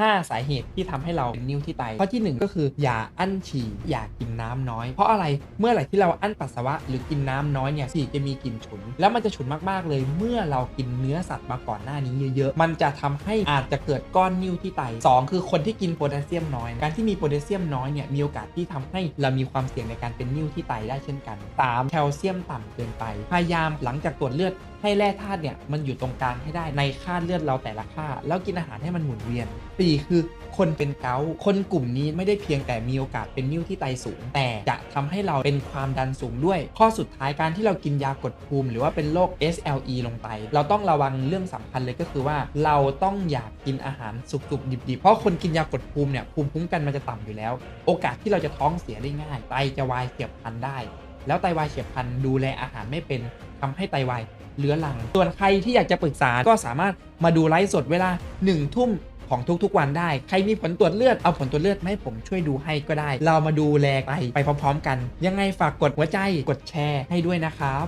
5 สาเหตุที่ทำให้เราเป็นนิ่วที่ไตข้อที่ 1 ก็คือ อย่าอั้นฉี่อย่ากินน้ำน้อย เพราะอะไรเมื่อไหร่ที่เราอั้นปัสสาวะหรือกินน้ำน้อยเนี่ยฉี่จะมีกลิ่นฉุน แล้วมันจะฉุนมากๆเลย เมื่อเรากินเนื้อสัตว์มาก่อนหน้านี้เยอะๆมันจะทำให้อาจจะเกิดก้อนนิ่วที่ไต 2 คือคนที่กินโพแทสเซียมน้อย การที่มีโพแทสเซียมน้อยเนี่ยมีโอกาสที่ทำให้เรามีความเสี่ยงในการเป็นนิ่วที่ไตได้เช่นกัน 3. แคลเซียมต่ำเกินไป พยายามหลังจากตรวจเลือดให้แร่ธาตุเนี่ยมันอยู่ตรงกลางให้ได้ในค่าเลือดเราแต่ละค่า แล้วกินอาหารให้มันหมุนเวียน 4 คือคนเป็นเกาคนกลุ่มนี้ไม่ได้เพียงแต่มีโอกาสเป็นนิ่วที่ไตสูง แต่จะทำให้เราเป็นความดันสูงด้วย ข้อสุดท้ายการที่เรากินยากดภูมิ หรือว่าเป็นโรค SLE ลงไป เราต้องระวังเรื่องสำคัญเลยก็คือว่า เราต้องอยากกินอาหารสุกๆดิบๆ เพราะคนกินยากดภูมิเนี่ยภูมิคุ้มกันมันจะต่ำอยู่แล้ว โอกาสที่เราจะท้องเสียได้ง่าย ไตจะวายเฉียบพลันได้ แล้วไตวายเฉียบพลันดูแลอาหารไม่เป็นทำให้ไตวายเรื้อรัง ส่วนใครที่อยากจะปรึกษาก็สามารถมาดูไลฟ์สดเวลา1ทุ่ม ของทุกๆวันได้ ใครมีผลตรวจเลือดเอาผลตรวจเลือดมาให้ผมช่วยดูให้ก็ได้ เรามาดูแลไปไปพร้อมๆ กัน ยังไงฝากกดหัวใจกดแชร์ให้ด้วยนะครับ